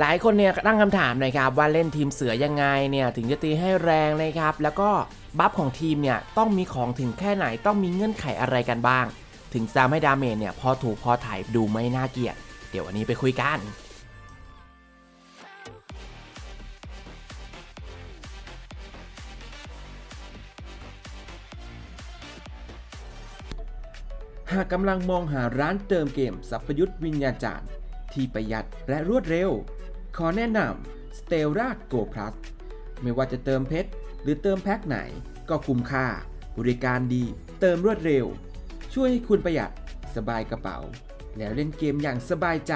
หลายคนเนี่ยตั้งคำถามนะครับว่าเล่นทีมเสือยังไงเนี่ยถึงจะตีให้แรงนะครับ แล้วก็บัฟของทีมเนี่ยต้องมีของถึงแค่ไหนต้องมีเงื่อนไขอะไรกันบ้าง ถึงจะให้ดาเมจเนี่ยพอถูกพอถ่ายดูไม่น่าเกลียด เดี๋ยววันนี้ไปคุยกันหากกำลังมองหาร้านเติมเกมสัพยุทธวิญญาจารย์ ที่ประหยัดและรวดเร็ว ขอแนะนำ Stella Go Plus ไม่ว่าจะเติมเพชรหรือเติมแพ็คไหนก็คุ้มค่า บริการดี เติมรวดเร็ว ช่วยให้คุณประหยัดสบายกระเป๋า แล้วเล่นเกมอย่างสบายใจ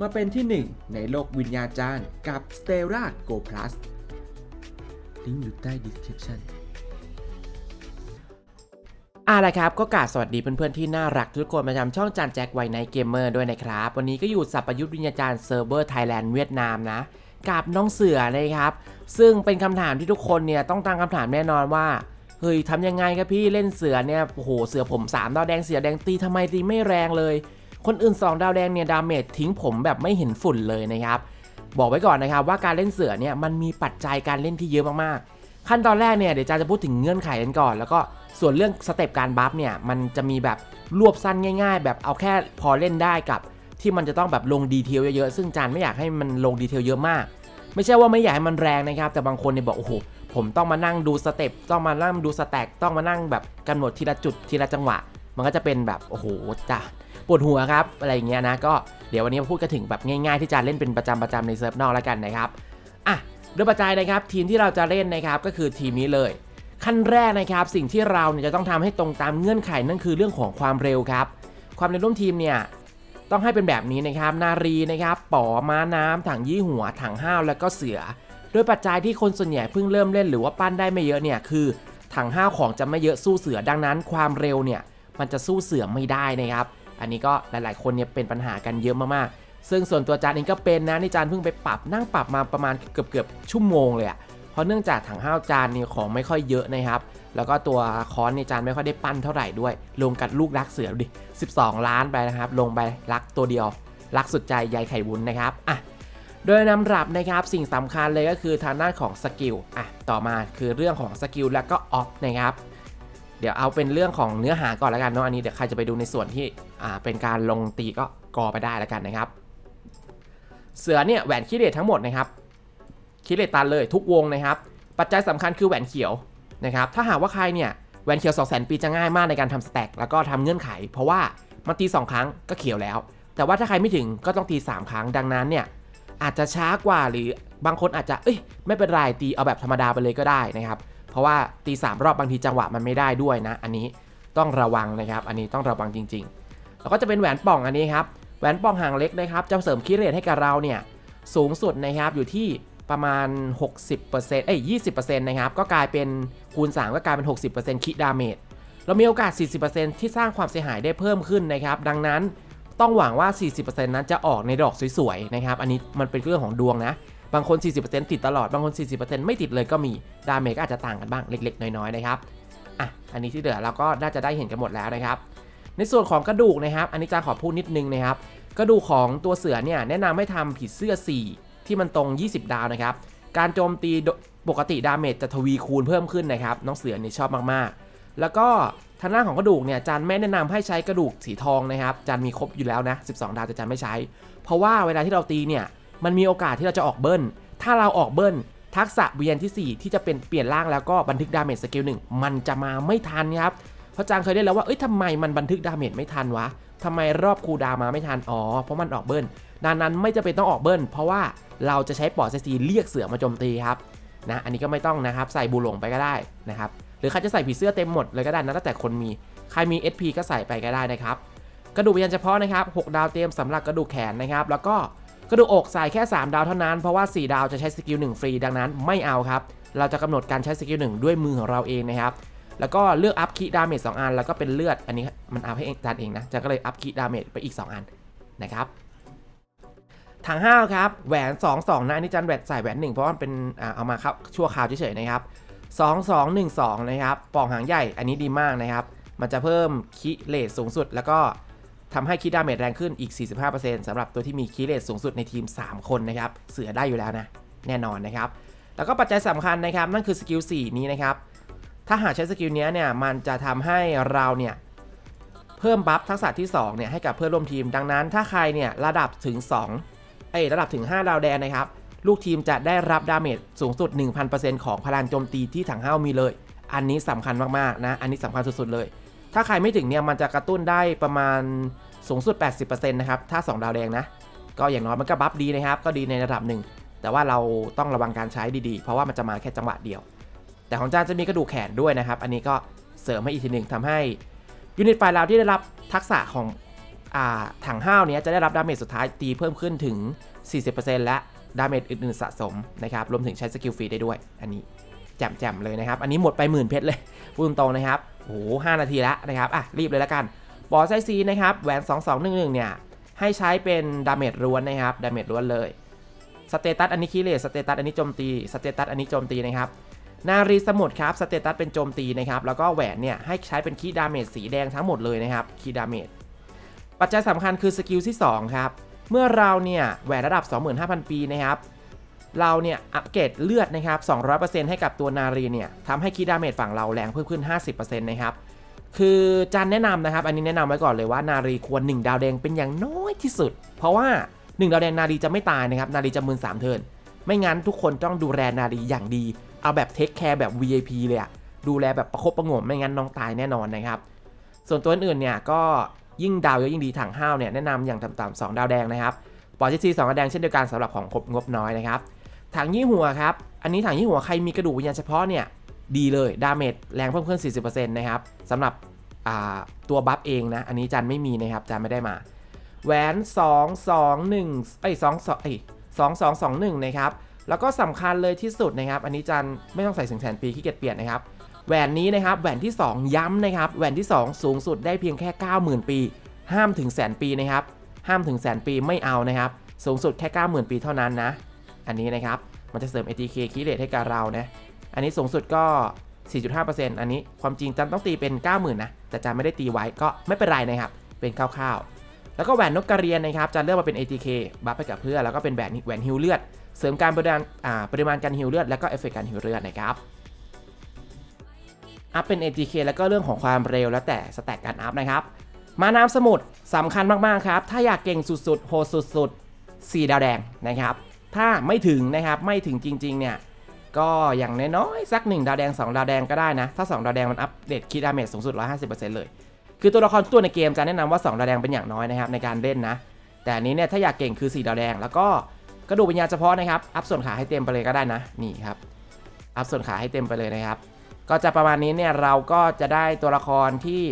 มาเป็นที่หนึ่งในโลกวิญญาจารย์กับ Stella Go Plus ลิงก์อยู่ใต้ description เอาละครับก็กราบสวัสดีเพื่อนๆที่น่ารักทุกคนประจำช่องจานแจ็คไวไนเกมเมอร์ด้วยนะครับ วันนี้ก็อยู่สัปยุทธวิญญาจารย์เซิร์ฟเวอร์ไทยแลนด์เวียดนามนะกับน้องเสือนะครับ ซึ่งเป็นคำถามที่ทุกคนเนี่ยต้องตั้งคำถามแน่นอนว่าเฮ้ยทำยังไงครับพี่เล่นเสือเนี่ยโอ้โหเสือผม3ดาวแดงเสือแดงตีทำไมตีไม่แรงเลย คนอื่น 2 ดาวแดงเนี่ยดาเมจทิ้งผมแบบไม่เห็นฝุ่นเลยนะครับบอกไว้ก่อนนะครับว่าการเล่นเสือเนี่ยมันมีปัจจัยการเล่นที่เยอะมากๆขั้นตอนแรกเนี่ยเดี๋ยวจาจะพูดถึงเงื่อนไขกันก่อนแล้วก็ ส่วนเรื่องสเต็ปการบัฟเนี่ยมันจะมีแบบรวบสั้นง่าย ๆ แบบเอาแค่พอเล่นได้กับ ที่มันจะต้องแบบลงดีเทลเยอะๆซึ่งจานไม่อยากให้มันลงดีเทลเยอะมาก ไม่ใช่ว่าไม่อยากให้มันแรงนะครับ แต่บางคนเนี่ยบอกโอ้โหผมต้องมานั่งดูสเต็ปต้องมานั่งดูสแต็กต้องมานั่งแบบกำหนดทีละจุดทีละจังหวะ มันก็จะเป็นแบบโอ้โหจ้ะปวดหัวครับอะไรอย่างเงี้ยนะก็เดี๋ยววันนี้มาพูดกันถึงแบบง่ายๆที่จานเล่นเป็นประจำประจำในเซิร์ฟนอกแล้วกันนะครับอะโดยปัจจัยนะครับทีมที่เราจะเล่นนะครับก็คือทีมนี้เลย ขั้นแรกนะครับสิ่งที่เราเนี่ยจะต้องทำให้ตรงตามเงื่อนไขนั่นคือเรื่องของความเร็วครับ ความเร็วร่วมทีมเนี่ยต้องให้เป็นแบบนี้นะครับ นารีนะครับป๋อม้าน้ำถังยี่หัว ถังห้าวแล้วก็เสือ โดยปัจจัยที่คนส่วนใหญ่เพิ่งเริ่มเล่นหรือว่าปั้นได้ไม่เยอะเนี่ยคือ ถังห้าวของจะไม่เยอะสู้เสือดังนั้น ความเร็วเนี่ยมันจะสู้เสือไม่ได้นะครับ อันนี้ก็หลาย ๆ คนเนี่ยเป็นปัญหากันเยอะมากๆซึ่งส่วนตัวจานเองก็เป็นนะนี่จานเพิ่งไปปรับนั่งปรับมาประมาณเกือบๆชั่วโมงเลยอะ เพราะเนื่องจากถังห้าวจานนี่ของไม่ค่อยเยอะนะครับ แล้วก็ตัวค้อนนี่จานไม่ค่อยได้ปั้นเท่าไหร่ด้วย ลงกัดลูกรักเสือดิ 12 ล้านไปนะครับ ลงไปรักตัวเดียว รักสุดใจยายไข่วุ้นนะครับ อะ โดยนำรับนะครับสิ่งสำคัญเลยก็คือทางด้านของสกิล อะ ต่อมาคือเรื่องของสกิลแล้วก็ออฟนะครับ เดี๋ยวเอาเป็นเรื่องของเนื้อหาก่อนแล้วกันเนาะ อันนี้เดี๋ยวใครจะไปดูในส่วนที่ อ่า เป็นการลงตีก็กอไปได้แล้วกันนะครับ เสือเนี่ยแหวนคิเลตทั้งหมดนะครับ คิเลตันเลยทุกวงนะครับ ปัจจัยสำคัญคือแหวนเขียวนะครับ ถ้าหากว่าใครเนี่ยแหวนเขียว2 0 0 0 0ปีจะง่ายมากในการทำสแต็กแล้วก็ทำเงื่อนไข เพราะว่ามันตี2ครั้งก็เขียวแล้ว แต่ว่าถ้าใครไม่ถึงก็ต้องตี 3 ครั้งดังนั้นเนี่ยอาจจะช้ากว่าหรือบางคนอาจจะเอ้ยไม่เป็นไรตีเอาแบบธรรมดาไปเลยก็ได้นะครับ เพราะว่าตี 3 รอบบางทีจังหวะมันไม่ได้ด้วยนะ อันนี้ต้องระวังนะครับ อันนี้ต้องระวังจริง ๆ แล้วก็จะเป็นแหวนป่องอันนี้ครับแหวนป่องห่างเล็กนะครับจะเสริมคิเรตให้กับเราเนี่ยสูงสุดนะครับอยู่ที่ ประมาณ 60%เอ้ย20%นะครับ ก็กลายเป็นคูณ 3 ก็กลายเป็น 60%คิดาเมจเรามีโอกาส 40%ที่สร้างความเสียหายได้เพิ่มขึ้นนะครับ ดังนั้นต้องหวังว่า 40%นั้นจะออกในดอกสวยๆ นะครับ อันนี้มันเป็นเรื่องของดวงนะ บางคน 40%ติดตลอด บางคน 40%ไม่ติดเลยก็มี ดาเมจก็อาจจะต่างกันบ้างเล็ก ๆ น้อยๆ นะครับ อะ อันนี้ที่เหลือเราก็น่าจะได้เห็นกันหมดแล้วนะครับ ในส่วนของกระดูกนะครับ อันนี้จะขอพูดนิดนึงนะครับ กระดูกของตัวเสือเนี่ยแนะนำให้ทำผีเสื้อ 4 ที่มันตรง 20 ดาวนะครับ การโจมตีปกติดาเมจจะทวีคูณเพิ่มขึ้นนะครับ น้องเสือเนี่ยชอบมากๆ แล้วก็ทางด้านของกระดูกเนี่ยจานไม่แนะนำให้ใช้กระดูกสีทองนะครับจานมีครบอยู่แล้วนะ 12 ดาวแต่จานไม่ใช้ เพราะว่าเวลาที่เราตีเนี่ยมันมีโอกาสที่เราจะออกเบิ้ล ถ้าเราออกเบิ้ล ทักษะเวียนที่ 4 ที่จะเป็นเปลี่ยนร่างแล้วก็บันทึกดาเมจสกิลหนึ่งมันจะมาไม่ทันครับเพราะจางเคยได้แล้วว่าเอ้ยทำไมมันบันทึกดาเมจไม่ทันวะทำไมรอบคูดามาไม่ทันอ๋อเพราะมันออกเบิ้ลดังนั้นไม่จะเป็นต้องออกเบิ้ลเพราะว่า เราจะใช้ปอดเซซีเรียกเสือมาโจมตีครับนะอันนี้ก็ไม่ต้องนะครับใส่บูหลงไปก็ได้นะครับหรือใครจะใส่ผีเสื้อเต็มหมดเลยก็ได้นะแล้วแต่คนมีใครมี SP ก็ใส่ไปก็ได้นะครับกระดูกยันเฉพาะนะครับ6ดาวเตรียมสำหรับกระดูกแขนนะครับแล้วก็กระดูกอกใส่แค่ 3 ดาวเท่านั้น เพราะว่า 4 ดาวจะใช้สกิล1ฟรีดังนั้นไม่เอาครับ เราจะกำหนดการใช้สกิล1ด้วยมือของเราเองนะครับ แล้วก็เลือกอัพคีดาเมจ2อัน แล้วก็เป็นเลือด อันนี้มันอัพให้จานเองนะจะก็เลยอัพคีดาเมจไปอีก 2 อันนะครับ ถังห้าวครับแหวน 2 2นะอันนี้จันแหวนใส่แหวน1เพราะว่ามันเป็นเอามาครับชั่วคราวเฉยๆนะครับ2 2 1 2นะครับปองหางใหญ่อันนี้ดีมากนะครับ มันจะเพิ่มคิเลทสูงสุด แล้วก็ทำให้คีดาเมจแรงขึ้นอีก 45%สำหรับตัวที่มีคีเลตสูงสุดในทีม 3 คนนะครับ เสือได้อยู่แล้วนะแน่นอนนะครับ แล้วก็ปัจจัยสำคัญนะครับ นั่นคือสกิล4นี้นะครับ ถ้าหากใช้สกิลเนี้ยเนี่ยมันจะทำให้เราเนี่ยเพิ่มบัฟทักษะที่2เนี่ยให้กับเพื่อนร่วมทีมดังนั้น ถ้าใครเนี่ยระดับถึง 2 เอ้ระดับถึง 5 ดาวแดงนะครับ ลูกทีมจะได้รับดาเมจสูงสุด 1,000%ของพลังโจมตีที่ถังห้าวมีเลย อันนี้สำคัญมากๆนะ อันนี้สำคัญสุดๆเลย ถ้าใครไม่ถึงเนี่ยมันจะกระตุ้นได้ประมาณสูงสุด 80%นะครับ ถ้า 2 ดาวแดงนะ ก็อย่างน้อยมันก็บัฟดีนะครับ ก็ดีในระดับหนึ่ง แต่ว่าเราต้องระวังการใช้ดีๆ เพราะว่ามันจะมาแค่จังหวะเดียว แต่ของจานจะมีกระดูกแขนด้วยนะครับ อันนี้ก็เสริมให้อีกทีหนึ่งทำให้ยูนิตไฟเราที่ได้รับทักษะของ ถังห้าวเนี้ยจะได้รับดาเมจสุดท้ายตีเพิ่มขึ้นถึง 40%และดาเมจอื่นๆสะสมนะครับรวมถึงใช้สกิลฟรีได้ด้วย อันนี้แจ่มๆเลยนะครับ อันนี้หมดไปหมื่นเพชรเลยพูดตรงๆนะครับโอ้โหห้านาทีแล้วนะครับอะรีบเลยและกันบอสไซซีนะครับแหวน 2211 เนี่ย ให้ใช้เป็นดาเมจล้วนนะครับดาเมจล้วนเลยสเตตัสอันนี้คีเลสสเตตัสอันนี้โจมตีสเตตัสอันนี้โจมตีนะครับนารีสมุทรครับสเตตัสเป็นโจมตีนะครับแล้วก็แหวนเนี่ยให้ใช้เป็นคีดาเมจสีแดงทั้งหมดเลยนะครับคีดาเมจ ปัจจัยสำคัญคือสกิลที่ 2 ครับ เมื่อเราเนี่ยแหวนระดับ 25,000 ปีนะครับ เราเนี่ยอัปเกรดเลือดนะครับ 200%ให้กับตัวนารีเนี่ยทำให้คีดาเมจฝั่งเราแรงเพิ่มขึ้น 50%นะครับ คือจานแนะนำนะครับ อันนี้แนะนำไว้ก่อนเลยว่านารีควร 1 ดาวแดงเป็นอย่างน้อยที่สุด เพราะว่า 1 ดาวแดงนารีจะไม่ตายนะครับ นารีจะมืน3เทินไม่งั้นทุกคนต้องดูแลนารีอย่างดี เอาแบบเทคแคร์แบบ VIP เลยอะดูแลแบบประคบประหงมไม่งั้นน้องตายแน่นอนนะครับ ส่วนตัวอื่นๆเนี่ยก็ ยิ่งดาวเยอะยิ่งดีถังห้าวเนี่ยแนะนำอย่างต่ำๆ2ดาวแดงนะครับปอร์จิซีสองดาวแดงเช่นเดียวกันสำหรับของคบงบน้อยนะครับถังยี่หัวครับอันนี้ถังยี่หัวใครมีกระดูกวิญญาณเฉพาะเนี่ยดีเลยดาเมจแรงเพิ่มขึ้น 40%นะครับสำหรับตัวบัฟเองนะ อันนี้จันไม่มีนะครับจันไม่ได้มา แหวน 2 2 1เอ้ย2 2เอ้ย2 2 2 1 นะครับ แล้วก็สำคัญเลยที่สุดนะครับ อันนี้จันไม่ต้องใส่สิงแสนปีขี้เกียจเปลี่ยนนะครับ แหวนนี้นะครับแหวนที่ 2 ย้ำนะครับแหวนที่ 2 สูงสุดได้เพียงแค่ 90,000 ปี ห้ามถึงแสนปีนะครับ ห้ามถึงแสนปีไม่เอานะครับ สูงสุดแค่ 90,000 ปีเท่านั้นนะ อันนี้นะครับมันจะเสริม ATK คีเลตให้กับเรานะอันนี้สูงสุดก็ 4.5%อันนี้ความจริงจันต้องตีเป็น 90,000นะแต่จันไม่ได้ตีไว้ก็ไม่เป็นไรนะครับ เป็นคร่าวๆ แล้วก็แหวนนกกระเรียนนะครับจันเลือกมาเป็น ATK บัฟให้กับเพื่อนแล้วก็เป็นแหวนแหวนฮิวเลือด เสริมการปริมาณอ่าปริมาณการฮิวเลือดแล้วก็เอฟเฟกต์การฮิวเลือดนะครับ อัพเป็น ATK แล้วก็เรื่องของความเร็วแล้วแต่สแต็กการอัพนะครับ มาน้ำสมุทรสำคัญมากๆครับ ถ้าอยากเก่งสุดๆ โหดสุดๆ4ดาวแดงนะครับ ถ้าไม่ถึงนะครับไม่ถึงจริงๆเนี่ยก็อย่างน้อยๆสัก 1 ดาวแดง 2 ดาวแดงก็ได้นะ ถ้า 2 ดาวแดงมันอัปเดตคีดาเมจสูงสุด 150%เลย คือตัวละครตัวในเกมจะแนะนำว่า 2 ดาวแดงเป็นอย่างน้อยนะครับในการเล่นนะ แต่อันนี้เนี่ยถ้าอยากเก่งคือ 4 ดาวแดง แล้วก็กระดูกวิญญาณเฉพาะนะครับ อัพส่วนขาให้เต็มไปเลยก็ได้นะ นี่ครับ อัพส่วนขาให้เต็มไปเลยนะครับ ก็จะประมาณนี้เนี่ยเราก็จะได้ตัวละครที่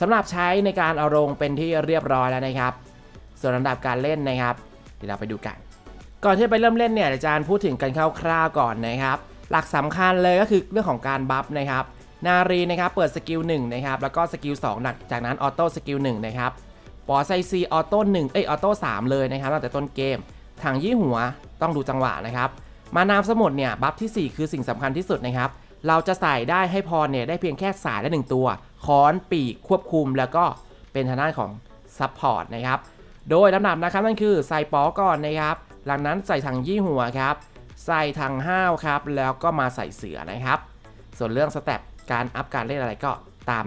สำหรับใช้ในการเอาลงเป็นที่เรียบร้อยแล้วนะครับ ส่วนลำดับการเล่นนะครับ เดี๋ยวเราไปดูกัน ก่อนที่จะไปเริ่มเล่นเนี่ยอาจารย์พูดถึงกันคร่าวๆก่อนนะครับ หลักสำคัญเลยก็คือเรื่องของการบัฟนะครับ นารีนะครับเปิดสกิล1นะครับแล้วก็สกิล2หลังจากนั้นออโต้สกิล1นะครับปอไซซีออโต้1เอ้ยออโต้3เลยนะครับตั้งแต่ต้นเกมถังยี่หัวต้องดูจังหวะนะครับ มาน้ำสมุดเนี่ยบัฟที่ 4 คือสิ่งสำคัญที่สุดนะครับ เราจะใส่ได้ให้พรเนี่ยได้เพียงแค่สายละหนึ่งตัวค้อนปีกควบคุมแล้วก็เป็นทางด้านของซัพพอร์ตนะครับ โดยลำดับนะครับนั่นคือใส่ปอก่อนนะครับ หลังนั้นใส่ถังยี่หัวครับ ใส่ถังห้าวครับ แล้วก็มาใส่เสือนะครับ ส่วนเรื่องสเต็ปการอัพการเล่นอะไรก็ตาม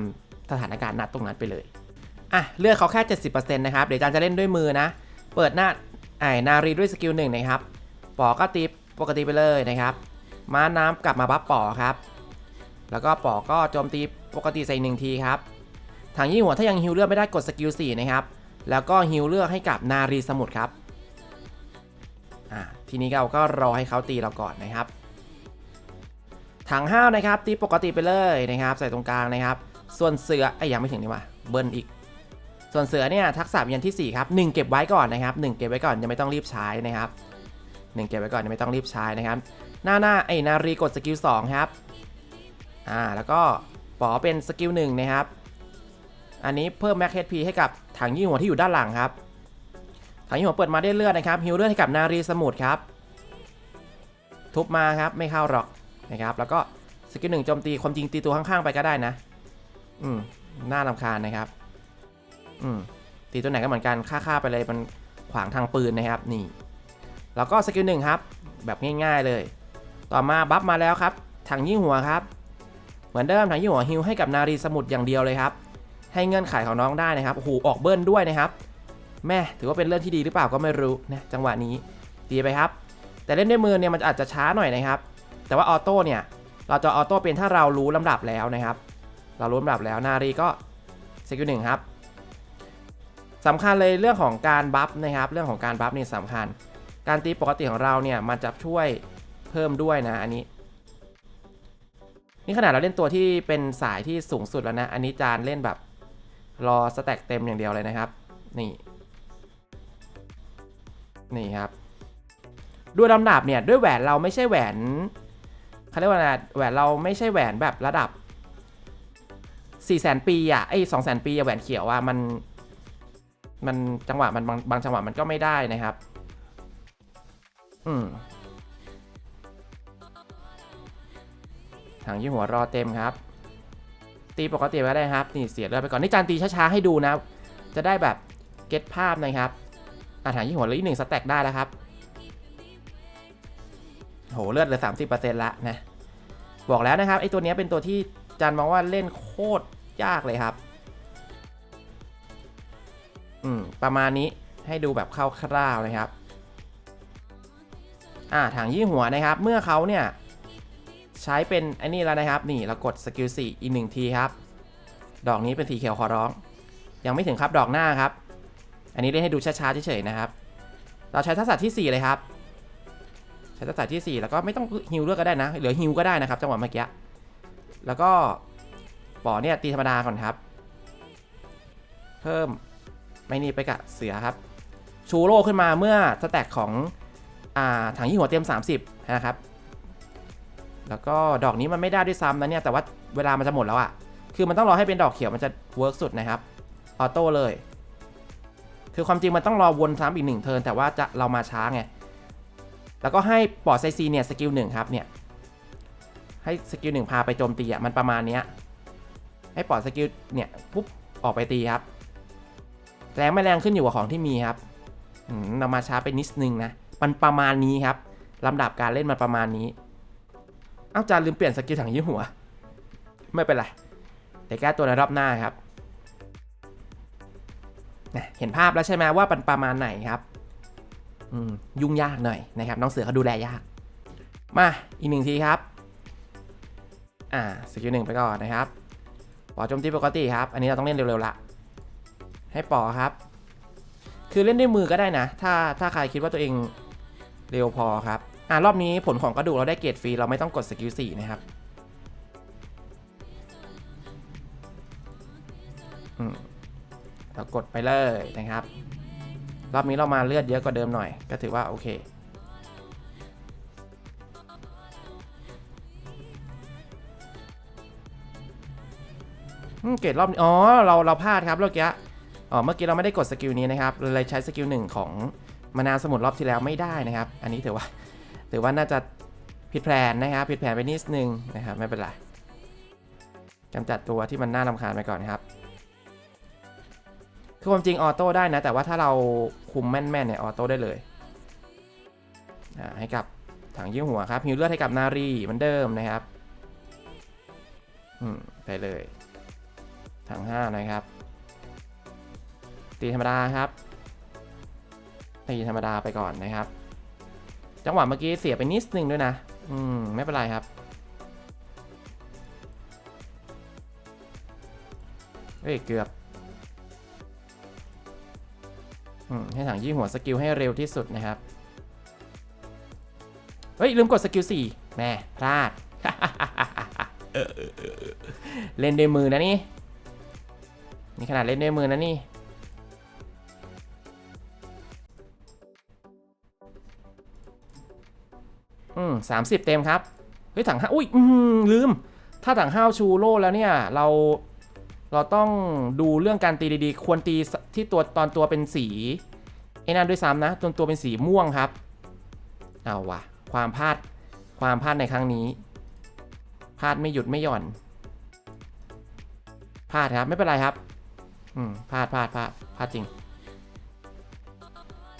สถานการณ์ณตรงนั้นไปเลย อะ เลือกเขาแค่ 70%นะครับ เดี๋ยวอาจารย์จะเล่นด้วยมือนะ เปิดหน้าไอ้นารีด้วยสกิลหนึ่งนะครับปอก็ตีปกติไปเลยนะครับ ม้าน้ำกลับมาบัฟป่อครับ แล้วก็ป่อก็โจมตีปกติใส่หนึ่งทีครับทางยี่หัวถ้ายังฮิวเลือดไม่ได้กดสกิล4นะครับ แล้วก็ฮิวเลือดให้กับนารีสมุทรครับอ่าทีนี้เราก็รอให้เขาตีเราก่อนนะครับถังห้าวนะครับ ตีปกติไปเลยนะครับ ใส่ตรงกลางนะครับ ส่วนเสือไอ้ยังไม่ถึงนี่ว่าเบิ้ลอีก ส่วนเสือเนี่ยทักษะวิญญาณที่4ครับ1เก็บไว้ก่อนนะครับ1เก็บไว้ก่อนยังไม่ต้องรีบใช้นะครับ1เก็บไว้ก่อนยังไม่ต้องรีบใช้นะครับ หน้าหน้าไอ้นารีกดสกิล2ครับอ่าแล้วก็ปอเป็นสกิล1นะครับ อันนี้เพิ่มแม็กเฮดพีให้กับถังยี่หัวที่อยู่ด้านหลังครับ ถังยี่หัวเปิดมาได้เลือดนะครับฮิวเลือดให้กับนารีสมุทรครับ ทุบมาครับไม่เข้าหรอกนะครับ แล้วก็สกิลหนึ่งโจมตีความจริงตีตัวข้างๆไปก็ได้นะ อืมน่ารำคาญนะครับ อืมตีตัวไหนก็เหมือนกันฆ่าๆไปเลยมันขวางทางปืนนะครับนี่ แล้วก็สกิลหนึ่งครับ แบบง่าย ๆเลย ต่อมาบัฟมาแล้วครับ ถังยี่หัวครับ เหมือนเดิมถังยี่หัวฮิวให้กับนารีสมุทรอย่างเดียวเลยครับ ให้เงื่อนไขของน้องได้นะครับ โอ้โห ออกเบิ้ลด้วยนะครับ แม่ถือว่าเป็นเรื่องที่ดีหรือเปล่าก็ไม่รู้นะ จังหวะนี้ตีไปครับ แต่เล่นด้วยมือเนี่ยมันอาจจะช้าหน่อยนะครับ แต่ว่าออโต้เนี่ย เราจะออโต้เป็นถ้าเรารู้ลำดับแล้วนะครับ เรารู้ลำดับแล้วนารีก็สกิลหนึ่งครับสำคัญเลยเรื่องของการบัฟนะครับ เรื่องของการบัฟนี่สำคัญ การตีปกติของเราเนี่ยมันจะช่วย พิ่มด้วยนะอันนี้ นี่ขนาดเราเล่นตัวที่เป็นสายที่สูงสุดแล้วนะ อันนี้จานเล่นแบบรอสแต็กเต็มอย่างเดียวเลยนะครับ นี่ นี่ครับด้วยลำดับเนี่ยด้วยแหวนเราไม่ใช่แหวนเขาเรียกว่าอะไรแหวนเราไม่ใช่แหวนแบบระดับ4 0 0 0 0 0ปีอะไอ้สองแสนปีอะแหวนเขียวอะมัน มันจังหวะมันบางบางจังหวะมันก็ไม่ได้นะครับ อืม ถังยี่หัวรอเต็มครับ ตีปกติไว้ได้ครับ นี่เสียเลือดไปก่อนนี่จานตีช้าๆให้ดูนะ จะได้แบบเก็ตภาพนะครับอะถังยี่หัวเหลืออีกหนึ่งสแต็กได้แล้วครับโหเลือดเหลือสามสิบเปอร์เซ็นต์ละนะบอกแล้วนะครับไอตัวนี้เป็นตัวที่จันมองว่าเล่นโคตรยากเลยครับอืมประมาณนี้ให้ดูแบบคร่าวๆนะครับ อ่าถังยี่หัวนะครับ เมื่อเขาเนี่ย ใช้เป็นไอ้นี่แล้วนะครับ นี่เรากดสกิล4อีกหนึ่งทีครับ ดอกนี้เป็นสีเขียวขอร้อง ยังไม่ถึงครับดอกหน้าครับ อันนี้เล่นให้ดูช้าๆเฉยๆนะครับ เราใช้ทักษะที่ 4 เลยครับ ใช้ทักษะที่ 4 แล้วก็ไม่ต้องฮิวเลือกก็ได้นะ เหลือฮิวก็ได้นะครับจังหวะเมื่อกี้แล้วก็ปอเนี่ยตีธรรมดาก่อนครับ เพิ่มไม่นี่ไปกับเสือครับ ชูโร่ขึ้นมาเมื่อสแต็กของอ่าถังยี่หัวเตรียม 30 นะครับ แล้วก็ดอกนี้มันไม่ได้ด้วยซ้ำนะเนี่ยแต่ว่าเวลามันจะหมดแล้วอะ่ะคือมันต้องรอให้เป็นดอกเขียวมันจะเวิร์กสุดนะครับออโต้เลย คือความจริงมันต้องรอวนซ้ำอีกหนึ่งเทิร์นแต่ว่าจะเรามาช้าไงแล้วก็ให้ปอดไซซีเนี่ยสกิลหนึ่งครับเนี่ยให้สกิลหนึ่งพาไปโจมตีอะมันประมาณเนี้ยให้ปอดสกิลเนี่ยปุ๊บออกไปตีครับแรงไม่แรงขึ้นอยู่กับของที่มีครับเรามาช้าไปนิดนึงนะมันประมาณนี้ครับลำดับการเล่นมันประมาณนี้ อ้าจานลืมเปลี่ยนสกิลถังยี่หัว ไม่เป็นไรแต่แก้ตัวในรอบหน้าครับนะเห็นภาพแล้วใช่ไหมว่ามันประมาณไหนครับยุ่งยากหน่อยนะครับ น้องเสือเขาดูแลยาก มาอีกหนึ่งทีครับ อ่าสกิลหนึ่งไปก่อนนะครับปอโจมตีปกติครับ อันนี้เราต้องเล่นเร็วๆละให้ปอครับ คือเล่นด้วยมือก็ได้นะ ถ้าถ้าใครคิดว่าตัวเองเร็วพอครับ อ่ารอบนี้ผลของกระดูกเราได้เกรดฟรีเราไม่ต้องกดสกิลสี่นะครับเรากดไปเลยนะครับ รอบนี้เรามาเลือดเยอะกว่าเดิมหน่อย ก็ถือว่าโอเคเกรดรอบนี้อ๋อเราเราพลาดครับเมื่อกี้อ๋อเมื่อกี้เราไม่ได้กดสกิลนี้นะครับเราเลยใช้สกิลหนึ่งของมานาสมุดรอบที่แล้วไม่ได้นะครับ อันนี้ถือว่า ถือว่าน่าจะผิดแผนนะครับผิดแผนไปนิดนึงนะครับไม่เป็นไรกำจัดตัวที่มันน่ารำคาญไปก่อนครับคือความจริงออโต้ได้นะ แต่ว่าถ้าเราคุมแม่นๆเนี่ยออโต้ได้เลยให้กับถังยิ้วหัวครับฮิวเลือดให้กับนารีเหมือนเดิมนะครับอืมไปเลยถังห้านะครับ ตีธรรมดาครับตีธรรมดาไปก่อนนะครับ จังหวะเมื่อกี้เสียไปนิดนึงด้วยนะ อืม ไม่เป็นไรครับ เฮ้ย เกือบ อืม ให้ถังยี่หัวสกิลให้เร็วที่สุดนะครับ เฮ้ย ลืมกดสกิลสี่แหม่พลาด เล่นด้วยมือนะนี่ นี่ขนาดเล่นด้วยมือนะนี่ อืมสามสิบเต็มครับ เฮ้ยถังห้าอุ้ย อืมลืม ถ้าถังห้าชูโร่แล้วเนี่ย เรา เราต้องดูเรื่องการตีดีๆ ควรตีที่ตัวตอนตัวเป็นสีไอ้นั่นด้วยซ้ำนะตัวตัวเป็นสีม่วงครับ เอาวะความพลาด ความพลาดในครั้งนี้ พลาดไม่หยุดไม่หย่อน พลาดครับไม่เป็นไรครับ อืมพลาดพลาดพลาดพลาดจริง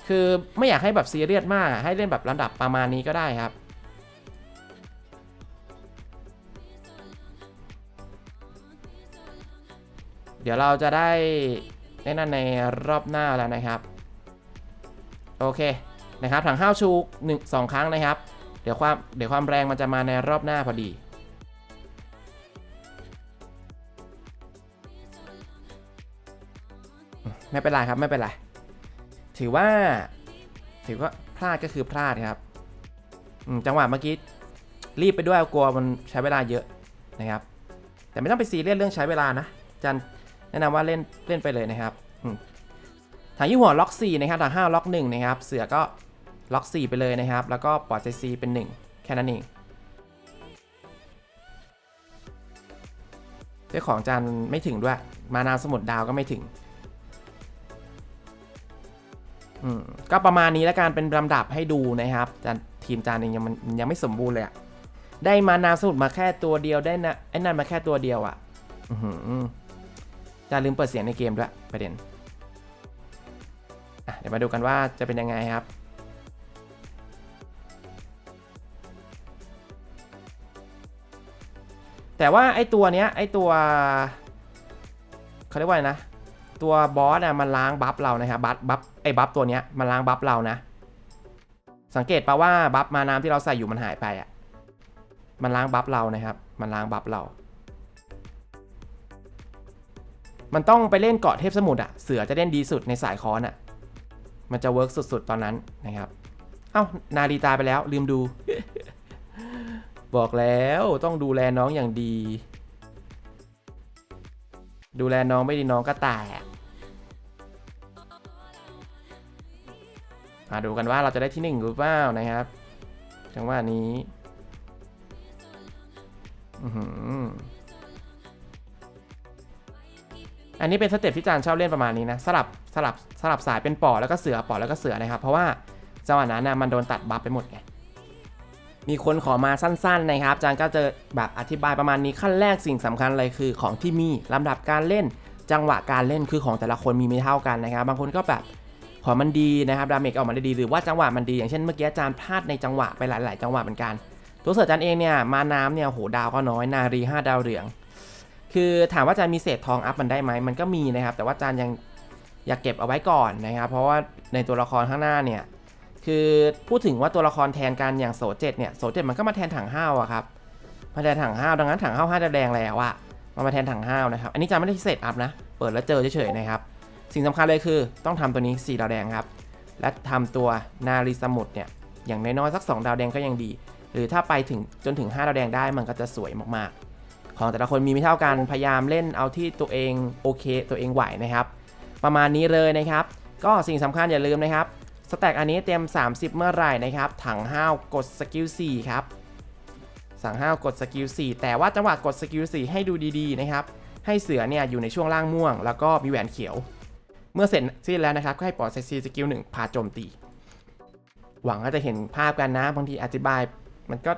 คือไม่อยากให้แบบซีเรียสมาก ให้เล่นแบบลำดับประมาณนี้ก็ได้ครับ เดี๋ยวเราจะได้แนะนในรอบหน้าแล้วนะครับ โอเคนะครับถังห้าวชูหนึ่งสองครั้งนะครับ เดี๋ยวความเดี๋ยวความแรงมันจะมาในรอบหน้าพอดี ไม่เป็นไรครับไม่เป็นไร ถือว่า ถือว่าพลาดก็คือพลาดครับจังหวะเมื่อกี้รีบไปด้วยกลัวมันใช้เวลาเยอะนะครับ แต่ไม่ต้องไปซีเรียสเรื่องใช้เวลานะจัน แนะนำว่าเล่นเล่นไปเลยนะครับอืมทางยี่หัวล็อก4นะครับทาง5ล็อก1นะครับ เสือก็ล็อก 4 ไปเลยนะครับ แล้วก็ปอดใจซีเป็น 1 แค่นั้นเองเจ้าของจันไม่ถึงด้วย มานาวสมุดดาวก็ไม่ถึงอืมก็ประมาณนี้แล้วกันเป็นลำดับให้ดูนะครับจานทีมจานเองยังมันยังไม่สมบูรณ์เลยอะได้มานาสมุดมาแค่ตัวเดียวได้นะไอ้นั่นมาแค่ตัวเดียวอะอือหือ จาลืมเปิดเสียงในเกมด้วยประเด็นเดี๋ยวมาดูกันว่าจะเป็นยังไงครับแต่ว่าไอ้ตัวเนี้ยไอ้ตัวเขาเรียกว่าไรนะ ตัวบอสน่ะมันล้างบัฟเรานะครับบัฟบัฟไอ้บัฟตัวเนี้ยมันล้างบัฟเรานะ สังเกตปะว่าบัฟมาน้ำที่เราใส่อยู่มันหายไปอะมันล้างบัฟเรานะครับ มันล้างบัฟเรา มันต้องไปเล่นเกาะเทพสมุทรอะเสือจะเล่นดีสุดในสายคอนอะมันจะเวิร์กสุดๆตอนนั้นนะครับ เอ้านาดีตาไปแล้วลืมดู บอกแล้วต้องดูแลน้องอย่างดี ดูแลน้องไม่ดีน้องก็ตายอะมาดูกันว่าเราจะได้ที่หนึ่งหรือเปล่านะครับจังหวะนี้ อื้อหือ อันนี้เป็นสเต็ปที่จานชอบเล่นประมาณนี้นะสลับสลับสลับสายเป็นปอแล้วก็เสือปอแล้วก็เสือนะครับ เพราะว่าจังหวะนั้นนะมันโดนตัดบัฟไปหมดไงมีคนขอมาสั้นๆนะครับอาจารย์ก็จะแบบอธิบายประมาณนี้ขั้นแรกสิ่งสำคัญเลยคือของที่มีลำดับการเล่น จังหวะการเล่นคือของแต่ละคนมีไม่เท่ากันนะครับ บางคนก็แบบขอมันดีนะครับดาเมจออกมาได้ดีหรือว่าจังหวะมันดีอย่างเช่นเมื่อกี้อาจารย์พลาดในจังหวะไปหลาย ๆ จังหวะเหมือนกัน ตัวเสือจารย์เองเนี่ยมาน้ำเนี่ยโหดาวก็น้อยนารี5ดาวเหลือง คือถามว่าจารย์มีเศษทองอัพมันได้ไหมมันก็มีนะครับ แต่ว่าจารย์ยังอยากเก็บเอาไว้ก่อนนะครับ เพราะว่าในตัวละครข้างหน้าเนี่ย คือพูดถึงว่าตัวละครแทนกันอย่างโสเจ็ดเนี่ย โสเจ็ดมันก็มาแทนถังห้าวอะครับ มาแทนถังห้าวดังนั้นถังห้าวห้าดาวแดงแล้วอะมามาแทนถังห้าวนะครับ อันนี้จะไม่ได้เซตอัพนะ เปิดแล้วเจอเฉยๆนะครับ สิ่งสำคัญเลยคือต้องทำตัวนี้4ดาวแดงครับ และทำตัวนารีสมุทรเนี่ย อย่างน้อยๆสัก 2 ดาวแดงก็ยังดี หรือถ้าไปถึงจนถึง 5 ดาวแดงได้มันก็จะสวยมากๆ ของแต่ละคนมีไม่เท่ากันพยายามเล่นเอาที่ตัวเองโอเค ตัวเองไหวนะครับ ประมาณนี้เลยนะครับ ก็สิ่งสำคัญอย่าลืมนะครับสแต็กอันนี้เต็ม 30 เมื่อไหร่นะครับ ถังห้าวกดสกิล4ครับสั่งห้าวกดสกิล4แต่ว่าจังหวะกดสกิล4ให้ดูดีๆนะครับ ให้เสือเนี่ยอยู่ในช่วงล่างม่วง แล้วก็มีแหวนเขียว เมื่อเสร็จสิ้นแล้วนะครับ ก็ให้ปล่อยเซซีสกิล1พาโจมตี หวังว่าจะเห็นภาพกันนะ บางทีอธิบาย มันก็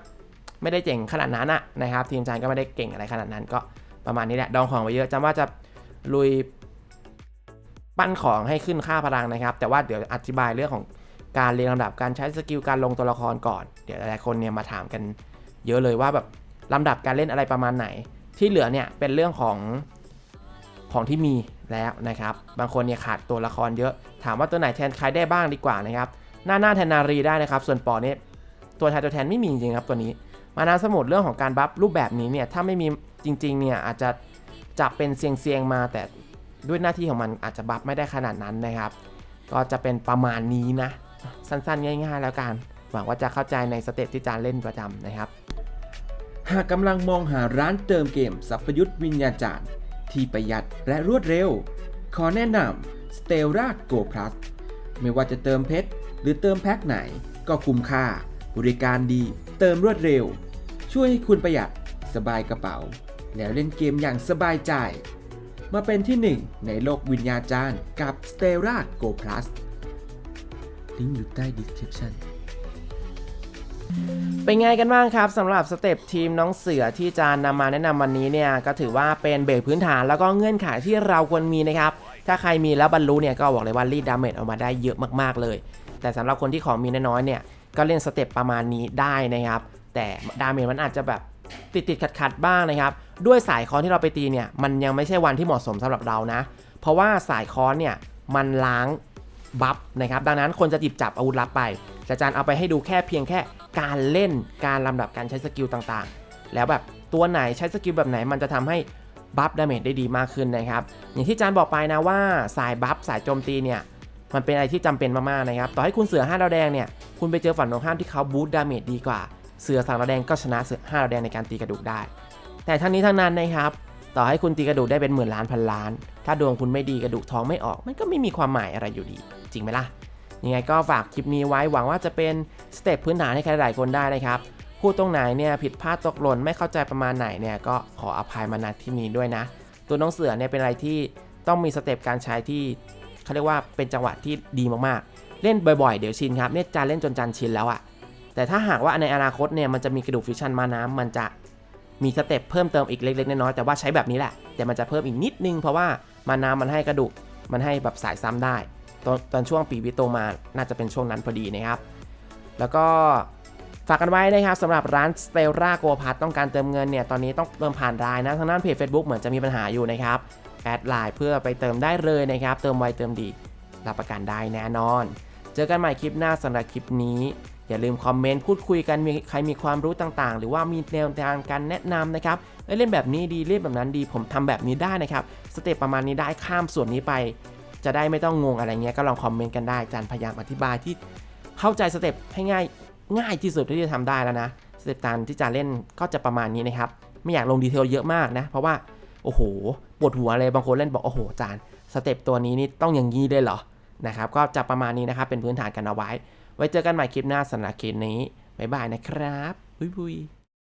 ไม่ได้เจ๋งขนาดนั้นอะนะครับ ทีมจานก็ไม่ได้เก่งอะไรขนาดนั้นก็ประมาณนี้แหละ ดองของไว้เยอะจำว่าจะลุยปั้นของให้ขึ้นค่าพลังนะครับ แต่ว่าเดี๋ยวอธิบายเรื่องของการเรียงลำดับการใช้สกิลการลงตัวละครก่อน เดี๋ยวหลายคนเนี่ยมาถามกันเยอะเลยว่าแบบลำดับการเล่นอะไรประมาณไหน ที่เหลือเนี่ยเป็นเรื่องของของที่มีแล้วนะครับ บางคนเนี่ยขาดตัวละครเยอะ ถามว่าตัวไหนแทนใครได้บ้างดีกว่านะครับ หน้าหน้าแทนนารีได้นะครับ ส่วนปอเนี่ยตัวแทนตัวแทนไม่มีจริงครับตัวนี้ มานาสมุดเรื่องของการบัฟรูปแบบนี้เนี่ยถ้าไม่มีจริงๆเนี่ยอาจจะจับเป็นเซียงๆมาแต่ด้วยหน้าที่ของมันอาจจะบัฟไม่ได้ขนาดนั้นนะครับ ก็จะเป็นประมาณนี้นะ สั้นๆ ง่ายๆ แล้วกัน หวังว่าจะเข้าใจในสเต็ปที่จานเล่นประจำนะครับ หากกำลังมองหาร้านเติมเกมสัพยุทธวิญญาจารย์ที่ประหยัดและรวดเร็ว ขอแนะนำ Stella Go Plus ไม่ว่าจะเติมเพชรหรือเติมแพ็คไหน ก็คุ้มค่า บริการดี เติมรวดเร็ว ช่วยให้คุณประหยัดสบายกระเป๋า แล้วเล่นเกมอย่างสบายใจ มาเป็นที่หนึ่งในโลกวิญญาจารย์กับ Stella Go Plus ลิงก์อยู่ใต้ description เป็นไงกันบ้างครับสำหรับสเต็ปทีมน้องเสือที่จะนำมาแนะนำวันนี้เนี่ยก็ถือว่าเป็นเบสพื้นฐานแล้วก็เงื่อนไขที่เราควรมีนะครับ ถ้าใครมีแล้วบรรลุเนี่ยก็บอกเลยว่ารีดดาเมจออกมาได้เยอะมากๆเลย แต่สำหรับคนที่ของมีน้อยๆเนี่ยก็เล่นสเต็ปประมาณนี้ได้นะครับ แต่ดาเมจมันอาจจะแบบติดติดขัดขัดบ้างนะครับ ด้วยสายคอนที่เราไปตีเนี่ยมันยังไม่ใช่วันที่เหมาะสมสำหรับเรานะ เพราะว่าสายคอนเนี่ยมันล้างบัฟนะครับดังนั้นคนจะจิบจับอาวุธลับไปแต่อาจารย์เอาไปให้ดูแค่เพียงแค่การเล่นการลำดับการใช้สกิลต่างๆ แล้วแบบตัวไหนใช้สกิลแบบไหนมันจะทำให้บัฟดาเมจได้ดีมากขึ้นนะครับ อย่างที่อาจารย์บอกไปนะว่าสายบัฟสายโจมตีเนี่ยมันเป็นอะไรที่จำเป็นมากๆนะครับ ต่อให้คุณเสือ5ดาวแดงเนี่ย คุณไปเจอฝั่งตรงข้ามที่เขาบูตดาเมจดีกว่า เสือสามดาวแดงก็ชนะเสือ5ดาวแดงในการตีกระดูกได้ แต่ทั้งนี้ทั้งนั้นนะครับ ต่อให้คุณตีกระดูกได้เป็นหมื่นล้านพันล้าน ถ้าดวงคุณไม่ดีกระดูกท้องไม่ออก มันก็ไม่มีความหมายอะไรอยู่ดี จริงไหมล่ะ ยังไงก็ฝากคลิปนี้ไว้หวังว่าจะเป็นสเต็ปพื้นฐานให้ใครหลายคนได้นะครับพูดตรงไหนเนี่ยผิดพลาดตกหล่นไม่เข้าใจประมาณไหนเนี่ยก็ขออภัยมาณที่นี้ด้วยนะ ตัวน้องเสือเนี่ยเป็นอะไรที่ต้องมีสเต็ปการใช้ที่เขาเรียกว่าเป็นจังหวะที่ดีมากๆ เล่นบ่อยๆ เดี๋ยวชินครับเนี่ยจานเล่นจนจานชินแล้วอะ แต่ถ้าหากว่าในอนาคตเนี่ยมันจะมีกระดูกฟิวชั่นมาน้ำมันจะมีสเต็ปเพิ่มเติมอีกเล็กๆน้อยๆแต่ว่าใช้แบบนี้แหละแต่มันจะเพิ่มอีกนิดนึงเพราะว่ามาน้ำมันให้กระดูกมันให้แบบสายซ้ำได้ ตอนตอนช่วงปีวิโตมาน่าจะเป็นช่วงนั้นพอดีนะครับแล้วก็ฝากกันไว้นะครับสำหรับร้าน s t e l l a g o p a s ต้องการเติมเงินเนี่ยตอนนี้ต้องเติมผ่านรายนะทางด้านเพจ Facebook เหมือนจะมีปัญหาอยู่นะครับแอดไลน์เพื่อไปเติมได้เลยนะครับ เติมไวเติมดี รับประกันได้แน่นอน เจอกันใหม่คลิปหน้าสำหรับคลิปนี้ อย่าลืมคอมเมนต์พูดคุยกันมีใครมีความรู้ต่างๆ หรือว่ามีแนวทางการแนะนำนะครับเล่นแบบนี้ดีเล่นแบบนั้นดีผมทำแบบนี้ได้นะครับสเต็ปประมาณนี้ได้ข้ามส่วนนี้ไป จะได้ไม่ต้องงงอะไรเงี้ยก็ลองคอมเมนต์กันได้อาจารย์พยายามอธิบายที่เข้าใจสเต็ปให้ง่ายง่ายที่สุดที่จะทำได้แล้วนะสเต็ปการที่จะเล่นก็จะประมาณนี้นะครับไม่อยากลงดีเทลเยอะมากนะเพราะว่าโอ้โหปวดหัวเลยบางคนเล่นบอกโอ้โหอาจารย์สเต็ปตัวนี้นี่ต้องอย่างนี้เลยเหรอนะครับก็จะประมาณนี้นะครับเป็นพื้นฐานกันเอาไว้ ไว้เจอกันใหม่คลิปหน้าสำหรับคลิปนี้ บ๊ายบายนะครับ บุยบุย